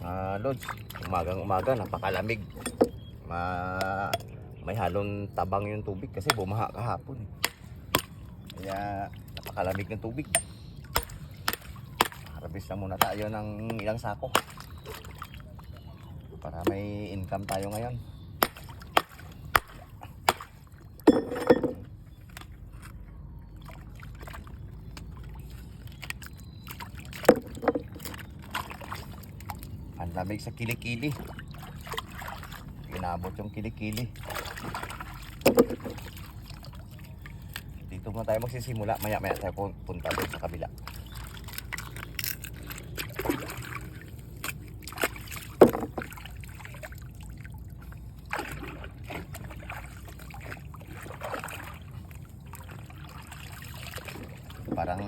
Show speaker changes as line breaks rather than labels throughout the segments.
Ah, Lods, umagang umaga, napakalamig. Ma may halong tabang yung tubig kasi bumaha kahapon. eh. Kaya napakalamig ng tubig. Harvest na muna tayo ng ilang sako. Para may income tayo ngayon. Ang lamig sa kilikili. Inabot yung kilikili. Dito muna tayo magsisimula. Maya maya tayo pun- punta doon sa kabila. Parang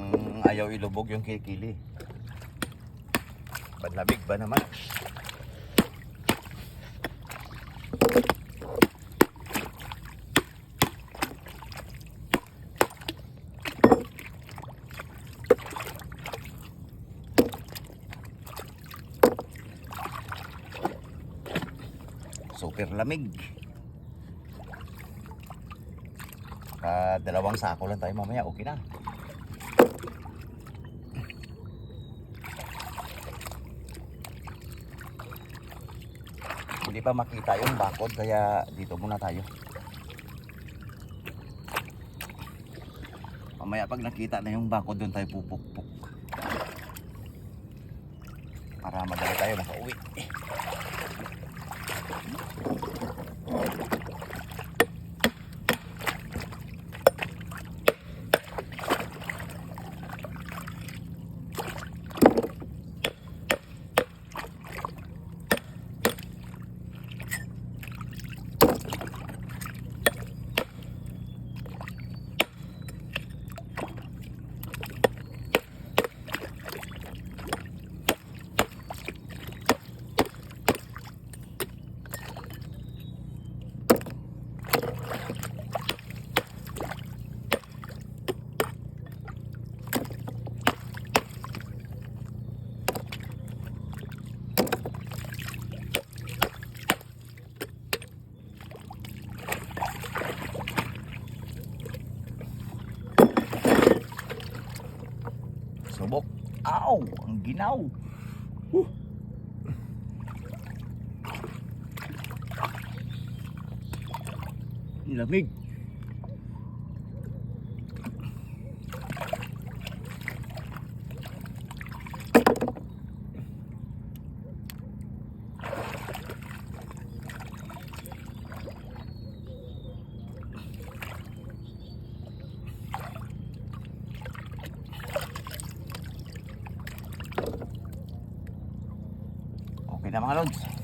ayaw ilubog yung kilikili. Panlamig ba naman? Super lamig. Ka dalawang sako lang tayo mamaya, okay na. Hindi pa makita yung bakod kaya dito muna tayo. Mamaya pag nakita na yung bakod doon tayo pupukpuk. Para madali tayo makauwi. Subok. Aw! Ang ginaw! Huh. Lamig. Mga lods.